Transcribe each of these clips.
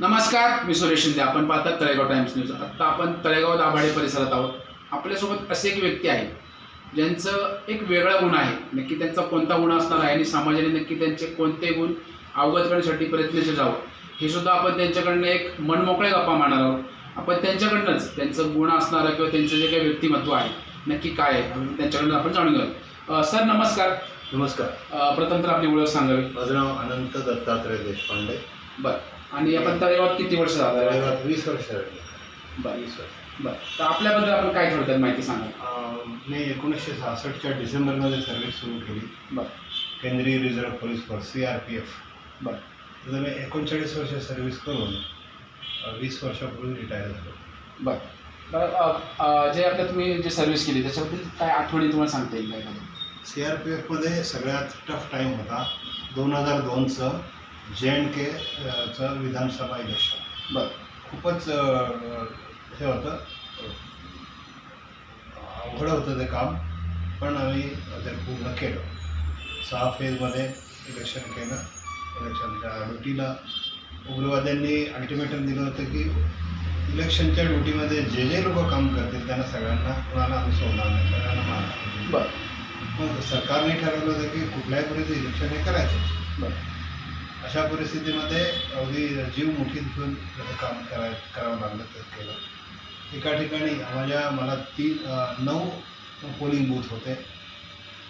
नमस्कार मी सुरेश शिंदे. आपण पाहतात तळेगाव टाइम्स न्यूज. आत्ता आपण तळेगाव दाभाडे परिसरात आहोत. आपल्यासोबत असे एक व्यक्ती आहे ज्यांचं एक वेगळा गुण आहे. नक्की त्यांचा कोणता गुण असणार आहे आणि समाजाने नक्की त्यांचे कोणते गुण अवगत करण्यासाठी प्रयत्नशील जावं हे सुद्धा आपण त्यांच्याकडनं एक मनमोकळे गप्पा मारणार आहोत. आपण त्यांच्याकडनंच त्यांचं गुण असणारं किंवा त्यांचं जे काही व्यक्तिमत्व आहे नक्की काय आहे त्यांच्याकडनं आपण जाणून घेऊ सर नमस्कार. नमस्कार. प्रथम तर आपली ओळख सांगावी. माझं नाव अनंत दत्तात्रय देशपांडे. बरं. आणि आपण तळेगावात किती वर्ष झालं तळेगावात वीस वर्ष झाली. बरं. वीस वर्ष. बरं. तर आपल्याबद्दल आपण काय थोडक्यात माहिती सांगा अं, मी एकोणीसशे सहासष्टच्या डिसेंबरमध्ये सर्व्हिस सुरू केली. बरं. केंद्रीय reserve police force C R P F बरं. तर मी एकोणचाळीस वर्ष सर्व्हिस करून अं, वीस वर्षापूर्वी रिटायर झालो. बरं. बरं अ, अ, जे आपल्या तुम्ही जे सर्व्हिस केली त्याच्याबद्दल काय आठवणी तुम्हाला सांगता येईल काय? सी आर पी एफमध्ये सगळ्यात टफ टाईम होता. दोन हजार दोनचं जे एंड के चं विधानसभा इलेक्शन. बरं. खूपच हे होतं. अवघड होतं ते काम पण आम्ही ते पूर्ण केलं. सहा फेजमध्ये इलेक्शन केलं. इलेक्शनच्या ड्युटीला उग्रवाद्यांनी अल्टिमेटम दिलं होतं की इलेक्शनच्या ड्युटीमध्ये जे जे लोक काम करतील त्यांना सगळ्यांना कुणाला आम्ही सोडणार नाही सगळ्यांना मारणार बरं. मग सरकारने ठरवलं होतं की कुठल्याही परिस्थितीत इलेक्शन हे करायचं बरं. अशा परिस्थितीमध्ये अगदी जीव मुठीत घेऊन त्याचं काम कराय करावं लागलं तर केलं. एका ठिकाणी माझ्या मला तीन नऊ पोलिंग बूथ होते.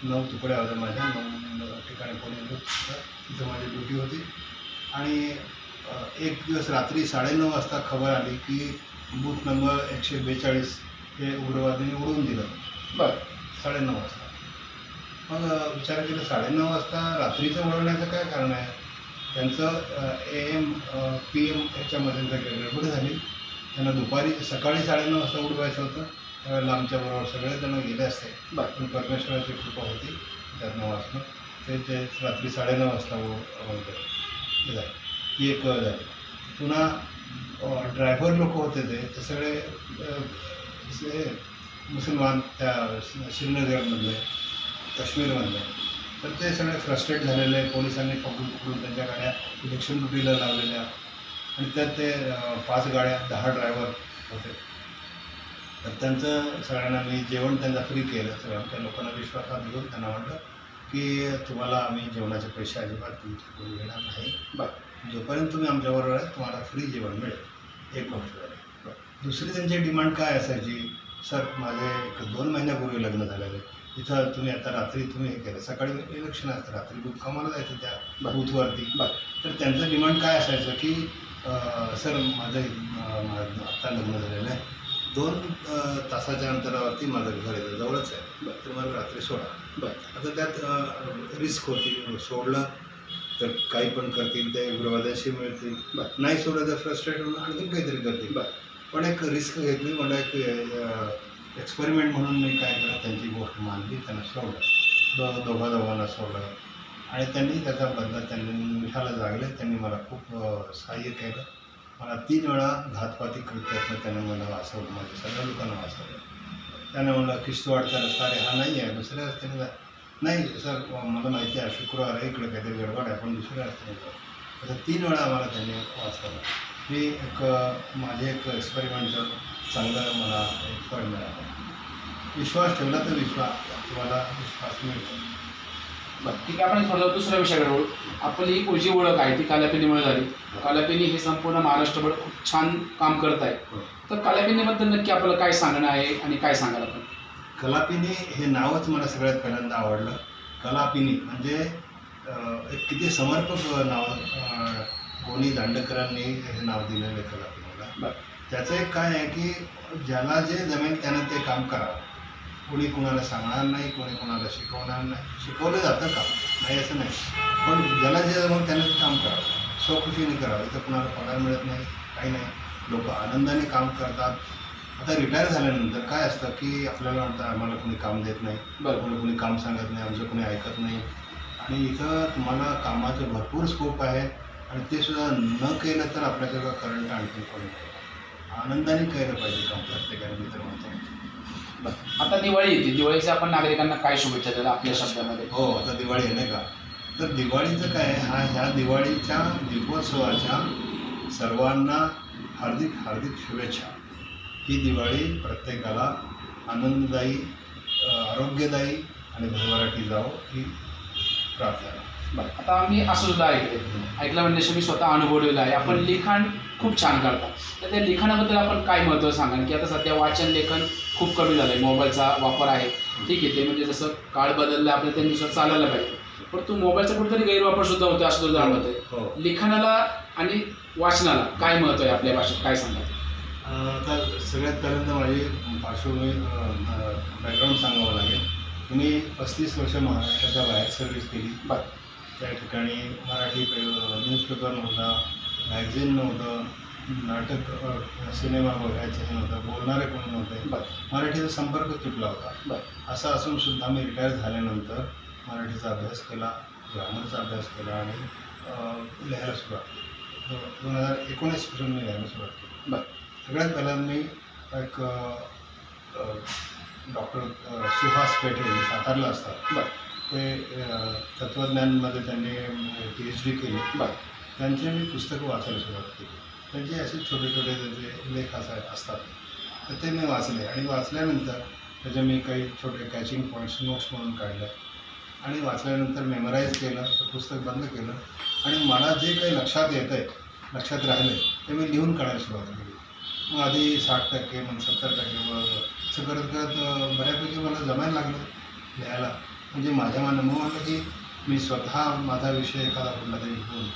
नऊ तुकड्या होत्या माझ्या नऊ ठिकाणी पोलिंग बूथ होतं तिथं माझी ड्युटी होती. आणि एक दिवस रात्री साडेनऊ वाजता खबर आली की बूथ नंबर एकशे बेचाळीस हे उग्रवाद्यांनी उडवून दिलं. बरं. साडेनऊ वाजता. मग विचार केला साडेनऊ वाजता रात्रीचं उडवण्याचं काय कारण आहे? त्यांचं ए एम पी एम ह्याच्यामध्ये जर गडबड झाली त्यांना दुपारी सकाळी साडेनऊ वाजता उडवायचं होतं. त्यावेळेला आमच्याबरोबर सगळे जण गेले असते. पण परमेश्वराची कृपा होती. त्यांना वाचलं. ते ते रात्री साडेनऊ वाजता हे झालं. ही एक झाली. पुन्हा ड्रायव्हर लोक होते ते. ते सगळे मुसलमान त्या श्री- श्रीनगरमधले काश्मीरमधले. तर ते सगळे फ्रस्ट्रेट झालेले पोलिसांनी पकडून पकडून त्यांच्या गाड्या इलेक्शन ड्युटीला लावलेल्या. आणि त्यात ते पाच गाड्या दहा ड्रायव्हर होते. तर त्यांचं सगळ्यांना मी जेवण त्यांना फ्री केलं. सगळ्या त्या लोकांना विश्वासात घेऊन त्यांना म्हटलं की तुम्हाला आम्ही जेवणाचे पैसे अजिबात तुमच्याकडून घेणार नाही. बरं. जोपर्यंत तुम्ही आमच्याबरोबर आहे तुम्हाला फ्री जेवण मिळेल. एक गोष्ट दुसरी त्यांची डिमांड काय असायची? सर माझे एक दोन महिन्यापूर्वी लग्न झालेले. इथं तुम्ही आता रात्री तुम्ही हे केलं. सकाळी इलेक्शन असतं रात्री बूथ कामाला जायचं त्या. बूथवरती तर त्यांचं डिमांड काय असायचं की सर माझं आत्ता लग्न झालेलं आहे. दोन तासाच्या अंतरावरती माझं घर आहे जवळच आहे. तर मला रात्री सोडा. आता त्यात रिस्क होती सोडलं. तर काही पण करतील ते उग्रवाद्याशी मिळतील. नाही सोडलं तर फ्रस्ट्रेट होऊन आणखी काहीतरी करतील. पण एक रिस्क घेतली मला एक एक्सपेरिमेंट म्हणून मी काय केलं त्यांची गोष्ट मानली त्यांना सोडलं. दो दोघा दोघांना सोडलं. आणि त्यांनी त्याचा बदला त्यांनी मिठाला जागले. त्यांनी मला खूप सहाय्य केलं. मला तीन वेळा घातपाती कृत्यातनं त्याने मला वाचवलं. माझ्या सगळ्या लोकांना वाचवलं. त्याने मला किश्तवाडचा रस्ता रे हा नाही आहे. दुसऱ्या रस्त्याने जा. नाही सर मला माहिती आहे शुक्रवार इकडे काहीतरी गडबड आहे पण दुसऱ्या रस्त्याने जा असं तीन वेळा मला त्यांनी वाचवलं. मी एक माझे एक एक्सपेरिमेंटचं चांगलं मला एक फळ मिळालं विश्वास ठेवला तर विश्वास तुम्हाला विश्वास मिळतो. बरं ठीक आहे आपण थोडं दुसऱ्या विषयाकडे वळू. आपली जी ओळख आहे ती काल्यापिनीमुळे झाली. काल्यापिनी हे संपूर्ण महाराष्ट्रभर खूप छान काम करत आहे. हो. तर काल्यापिनीबद्दल नक्की आपल्याला काय सांगणं आहे आणि काय सांगाल आपण? कलापिनी हे नावच मला सगळ्यात पहिल्यांदा आवडलं. कलापिनी म्हणजे एक किती समर्पक नाव कोणी दांडेकरांनी हे नाव दिलेलं बरं. त्याचं एक काय आहे की ज्याला जे जमेल त्यानं ते काम करावं. कोणी कुणाला सांगणार नाही कोणी कुणाला शिकवणार नाही. शिकवलं जातं का नाही असं नाही. पण ज्याला जे जमेल त्यानं ते काम करावं. स्वखुशीने करावं. इथं कुणाला पगार मिळत नाही काही नाही. लोक आनंदाने काम करतात. आता रिटायर झाल्यानंतर काय असतं की आपल्याला वाटतं आम्हाला कोणी काम देत नाही बरं. कोणी कोणी काम सांगत नाही आमचं कोणी ऐकत नाही. आणि इथं तुम्हाला कामाचं भरपूर स्कोप आहे. आणि ते सुद्धा न केलं तर आपल्याकडं करंट आणखी नाही. आनंदाने केलं पाहिजे काम प्रत्येकाने मी तर म्हणतो बरं. आता दिवाळी येते. दिवाळीच्या आपण नागरिकांना काय शुभेच्छा द्याल आपल्या शब्दामध्ये? हो आता दिवाळी आहे नाही का? तर दिवाळीचं काय आहे, हा ह्या दिवाळीच्या दीपोत्सवाच्या सर्वांना हार्दिक हार्दिक शुभेच्छा. ही दिवाळी प्रत्येकाला आनंददायी आरोग्यदायी आणि भरभराटी जावो ही प्रार्थना. बरं आता मी असं सुद्धा ऐकले ऐकलं म्हणजे मी स्वतः अनुभवलेलं आहे. आपण लिखाण खूप छान करता. तर त्या लिखाणाबद्दल आपण काय महत्त्व सांगा की आता सध्या वाचन लेखन खूप कमी झालं आहे मोबाईलचा वापर आहे. ठीक आहे ते म्हणजे जसं काळ बदलला आपल्याला त्यानुसार चालायला पाहिजे. पण तो मोबाईलचा कुठेतरी गैरवापर सुद्धा होतो असं सुद्धा जाणवत आहे हो. लिखाणाला आणि वाचनाला काय महत्त्व आहे आपल्या भाषेत? काय सांगा आता सगळ्यात पहिल्यांदा माझी पार्श्वभूमी बॅकग्राऊंड सांगावं लागेल. मी पस्तीस वर्ष महाराष्ट्राच्या बाहेर सर्व्हिस केली. बरं. त्या ठिकाणी मराठी न्यूजपेपर नव्हता मॅगझिन नव्हतं नाटक सिनेमा बघायचं हे नव्हतं बोलणारे कोणी नव्हते. मराठीचा संपर्क तुटला होता. बरं. असं असून सुद्धा मी रिटायर झाल्यानंतर मराठीचा अभ्यास केला ग्रामरचा अभ्यास केला आणि लिहायला सुरुवात केली. दोन हजार एकोणीसपासून मी लिहायला सुरुवात केली. बरं. सगळ्यात पहिल्यांदा मी एक डॉक्टर सुहास पेठे हे सातारला असतात. बरं. ते तत्त्वज्ञानमध्ये त्यांनी पी एच डी केली. बरं. त्यांचे मी पुस्तकं वाचायला सुरुवात केली. त्यांचे असे छोटे छोटे त्याचे लेख असा असतात. तर ते मी वाचले आणि वाचल्यानंतर त्याचे मी काही छोटे कॅचिंग पॉईंट्स नोट्स म्हणून काढले. आणि वाचल्यानंतर मेमराईज केलं ते पुस्तक बंद केलं. आणि मला जे काही लक्षात येतं आहे लक्षात राहिले ते मी लिहून काढायला सुरुवात केली. मग आधी साठ टक्के मग सत्तर टक्के मग असं करत करत बऱ्यापैकी मला जमायला लागलं लिहायला. म्हणजे माझ्या म्हणलं की मी स्वतः माझा विषय एखादा कुठला तरी घेऊन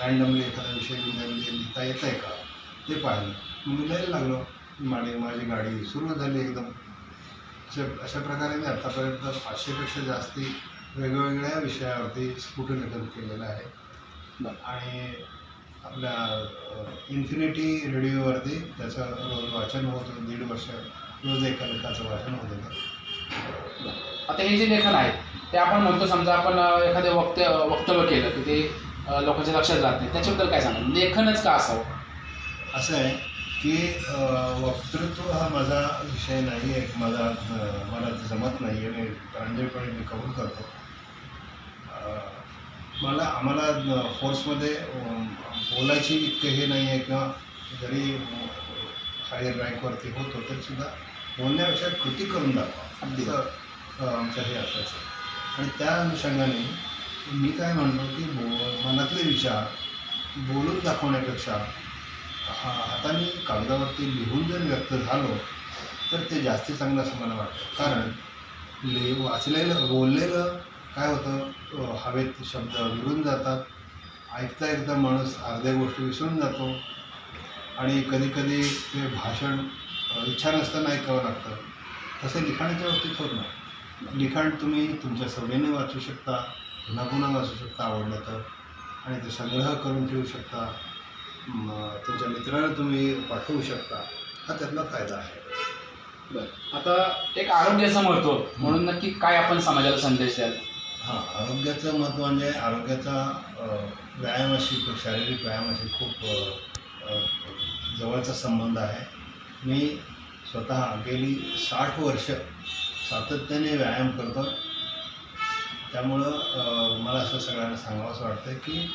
रँडमली एखादा विषय घेऊन त्यामध्ये लिहिता येत आहे का? ते पाहिलं. मग मी लिहायला लागलो. माझी माझी गाडी सुरू झाली एकदम. अशा अशा प्रकारे मी आत्तापर्यंत पाचशेपेक्षा जास्ती वेगवेगळ्या विषयावरती स्फुटलेखन केलेलं आहे. आणि आपल्या इन्फिनिटी रेडिओवरती त्याचं रोज वाचन होत. होतं दीड वर्ष रोज एका लेखाचं वाचन होत. होतं आता हे जे लेखन आहे ते आपण म्हणतो समजा आपण एखादे वक्त वक्तव्य केलं की ते लोकांच्या लक्षात राहत नाही. त्याच्याबद्दल काय सांगा लेखनच का असावं? असं आहे की वक्तृत्व हा माझा विषय नाही आहे. माझा मला जमत नाही आहे. मी प्रांजळपणे मी कबूल करतो. मला आम्हाला फोर्समध्ये बोलायची इतकं हे नाही आहे किंवा जरी हायर रँकवरती होतो तरी सुद्धा बोलण्यापेक्षा कृती करून दाखवा. आमचं हे असायचं. आणि त्या अनुषंगाने मी काय म्हणतो की बो मनातले विचार बोलून दाखवण्यापेक्षा हा हाताने कागदावरती लिहून जर व्यक्त झालो तर ते जास्त चांगलं असं मला वाटतं कारण ले वाचलेलं बोललेलं काय होतं? हवेत शब्द विरून जातात. ऐकता ऐकता माणूस अर्ध्या गोष्टी विसरून जातो. आणि कधी कधी ते भाषण इच्छा नसताना ऐकावं लागतं. तसं लिखाणाच्या बाबतीत होत नाही. लिखाण तुम्ही तुमच्या सवडीने वाचू शकता पुन्हा पुन्हा वाचू शकता आवडलं तर. आणि ते संग्रह करून ठेवू शकता. तुमच्या मित्रांना तुम्ही पाठवू शकता. हा त्यातला फायदा आहे. बरं. आता एक आरोग्याचं महत्त्व म्हणून नक्की काय आपण समाजाला संदेश द्याल? हां आरोग्याचं महत्त्व म्हणजे आरोग्याचा व्यायामाशी शारीरिक व्यायामाशी खूप जवळचा संबंध आहे. मी स्वतः गेली साठ वर्ष सातत्याने व्यायाम करतो त्यामुळं मला असं सगळ्यांना सांगावंसं वाटतं की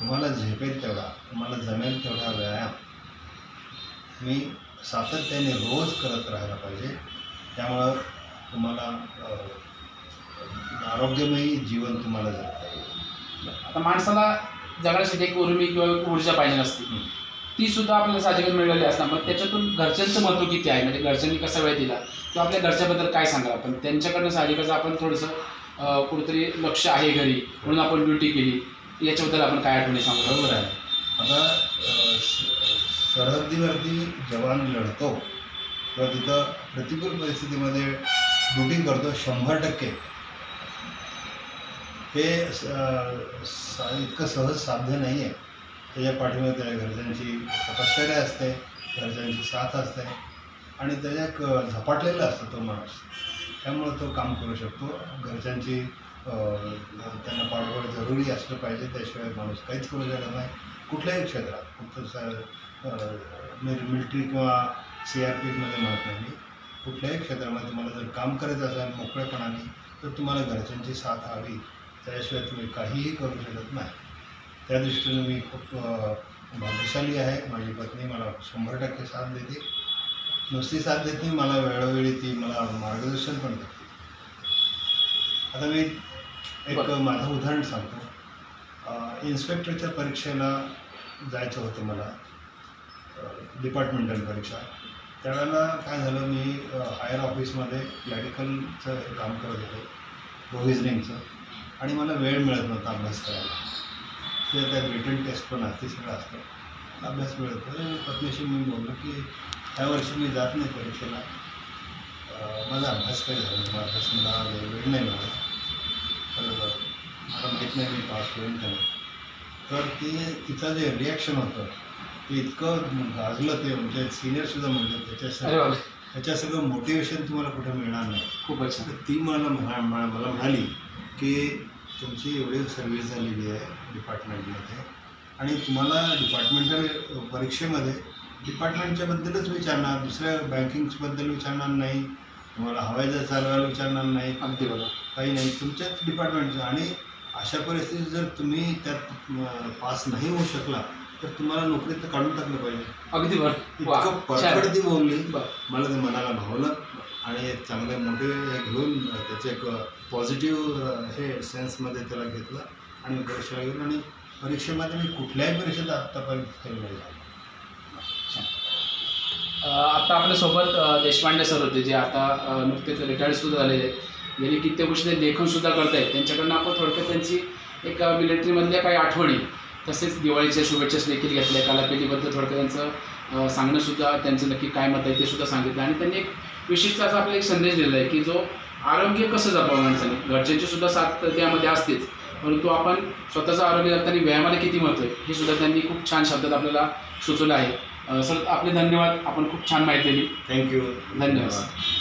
तुम्हाला झेपेल तेवढा तुम्हाला जमेल तेवढा व्यायाम. मी सातत्याने रोज करत राहायला पाहिजे. त्यामुळं तुम्हाला आरोग्यमयी जीवन तुम्हाला जगता येईल. आता माणसाला जगण्यासाठी एक उर्मी किंवा ऊर्जा पाहिजे असते. ती सुद्धा आपल्याला साहजिकच मिळाली असणार. मग त्याच्यातून घरच्यांचं महत्त्व किती आहे? म्हणजे घरच्यांनी कसा वेळ दिला? किंवा आपल्या घरच्याबद्दल काय सांगा आपण? त्यांच्याकडनं साहजिकच आपण थोडंसं कुठेतरी लक्ष आहे घरी म्हणून आपण ड्युटी केली. याच्याबद्दल आपण काय आठवणी सांगू? बरोबर आहे. आता सरहद्दीवरती जवान लढतो किंवा तिथं प्रतिकूल परिस्थितीमध्ये ड्युटी करतो शंभर टक्के. हे स- इतकं सहज साध्य नाही आहे त्याच्या पाठीमागे त्याच्या घरच्यांची तपश्चर्या असते घरच्यांची साथ असते आणि त्याच्या एक झपाटलेला असतो तो माणूस. त्यामुळं तो काम करू शकतो. घरच्यांची त्यांना पाठबळ जरुरी असलं पाहिजे त्याशिवाय माणूस काहीच करू शकत नाही कुठल्याही क्षेत्रात. फक्त स मिलिटरी किंवा सी आर पी एफमध्ये म्हणत नाही मी. कुठल्याही क्षेत्रामध्ये तुम्हाला जर काम करायचं असेल मोकळेपणाने तर तुम्हाला घरच्यांची साथ हवी. त्याशिवाय तुम्ही काहीही करू शकत नाही. त्या दृष्टीने मी खूप भाग्यशाली आहे. माझी पत्नी मला शंभर टक्के साथ देते. नुसती साथ देते मला वेळोवेळी ती मला मार्गदर्शन पण करते. आता मी एक. माझं उदाहरण सांगतो. इन्स्पेक्टरच्या परीक्षेला जायचं होतं मला डिपार्टमेंटल परीक्षा. त्यावेळेला काय झालं मी हायर ऑफिसमध्ये क्लॅरिकलचं काम करत होतो प्रोव्हिजनिंगचं. आणि मला वेळ मिळत नव्हता अभ्यास करायला. ते त्यात रिटर्न टेस्ट पण असते सगळं असतं. अभ्यास मिळत पत्नीशी मी बोललो की ह्या वर्षी मी जात नाही परीक्षेला. माझा अभ्यास काही झाला. माझा अभ्यास मला वेळ वेळ नाही मिळाला तर मला माहीत नाही मी पास होईन का नाही. तर ते तिचं जे रिॲक्शन होतं ते इतकं गाजलं ते म्हणजे सिनियरसुद्धा म्हणजे अरे त्याच्या सगळं मोटिवेशन तुम्हाला कुठं मिळणार नाही. खूपच छान. तर ती मला मला म्हणाली की तुमची एवढी सर्व्हिस झालेली आहे डिपार्टमेंटमध्ये आणि तुम्हाला डिपार्टमेंटल परीक्षेमध्ये डिपार्टमेंटच्या बद्दलच विचारणार दुसऱ्या बँकिंग्सबद्दल विचारणार नाही तुम्हाला हवाईजहाज चालवायला विचारणार नाही. अगदी बरोबर. काही नाही तुमच्याच डिपार्टमेंटचं आणि अशा परिस्थितीत जर तुम्ही त्यात पास नाही होऊ शकला तर तुम्हाला नोकरीत काढून टाकलं पाहिजे. अगदी बरोबर. वा इतकं छान. परफेक्ट ती बोलली. बरं. मला ते मनाला भावलं. आणि चांगले मोठे घेऊन त्याचे एक पॉझिटिव्ह हे सेन्समध्ये त्याला घेतलं आणि परीक्षा परीक्षेला आणि परीक्षेमध्ये मी कुठल्याही परीक्षेत आत्तापर्यंत फेल नाही झालो. आता आपल्यासोबत देशपांडे सर होते जे आता नुकतेच रिटायर्डसुद्धा झालेले आहेत. गेली कित्येक गोष्टी ते लेखनसुद्धा करतायत. त्यांच्याकडनं आपण थोडक्यात त्यांची एक मिलिटरीमधल्या काही आठवणी तसेच दिवाळीच्या शुभेच्छा देखील घेतल्या. कालापेलीबद्दल थोडक्यात त्यांचं सांगणंसुद्धा त्यांचं नक्की काय मत आहे ते सुद्धा सांगितलं. आणि त्यांनी एक विशिष्ट असा आपला एक संदेश दिला आहे की जो आरोग्य कसं जपावं माणसाने? घरच्यांची सुद्धा साथ त्यामध्ये असतेच. परंतु आपण स्वतःचं आरोग्य जपताना व्यायामाला किती महत्त्व आहे? हे सुद्धा त्यांनी खूप छान शब्दात आपल्याला सुचवलं आहे. सर आपले धन्यवाद. आपण खूप छान माहिती दिली. थँक्यू धन्यवाद.